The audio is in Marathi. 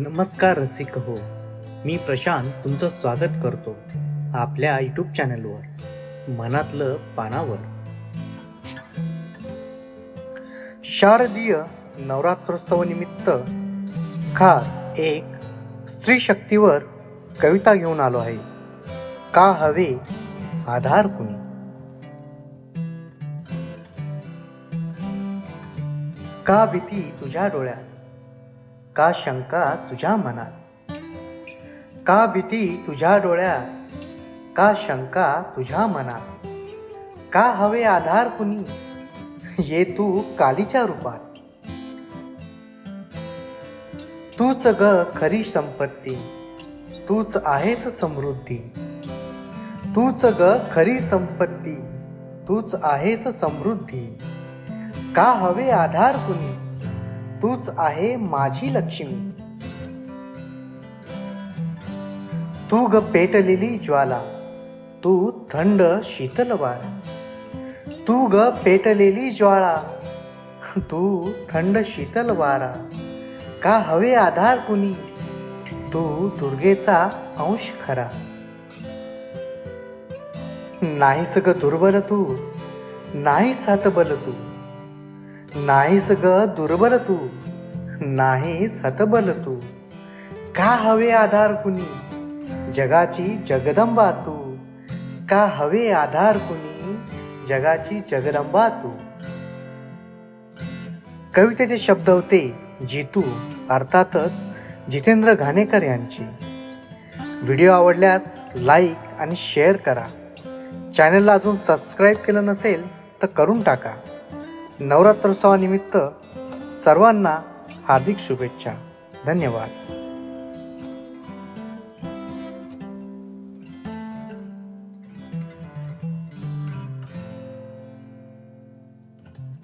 नमस्कार रसिक हो. मी प्रशांत तुमचं स्वागत करतो आपल्या यूट्यूब चॅनलवर मनातलं पानावर. शारदीय नवरात्रोत्सवानिमित्त खास एक स्त्री शक्तीवर कविता घेऊन आलो आहे. का हवे आधार कुणी? का भीती तुझ्या डोळ्यात? का शंका तुझ्या मनात? का भीती तुझ्या डोळ्यात? का शंका तुझ्या मनात? का हवे आधार कुणी? ये तू कालीच्या रूपात. तूच ग खरी संपत्ती. तूच आहेस समृद्धी. तूच ग खरी संपत्ती. तूच आहेस समृद्धी. का हवे आधार कुणी? तूच आहे माझी लक्ष्मी. तू ग पेटलेली ज्वाला तू थंड शीतलवार तू ग पेटलेली ज्वाळा तू थंड शीतल वारा. का हवे आधार कुणी? तू दुर्गेचा अंश खरा. नाहीस ग दुर्बल तू नाही हतबल तू. नाहीस ग दुर्बल तू. नाहीस हतबल तू. का हवे आधार कुणी? जगाची जगदंबा तू. का हवे आधार कुणी? जगाची जगदंबा तू. कवितेचे शब्द होते जितू अर्थातच जितेंद्र घाणेकर यांचे. व्हिडिओ आवडल्यास लाईक आणि शेअर करा. चॅनलला अजून सबस्क्राईब केलं नसेल तर करून टाका. नवरात्रोत्सवानिमित्त सर्वांना हार्दिक शुभेच्छा. धन्यवाद.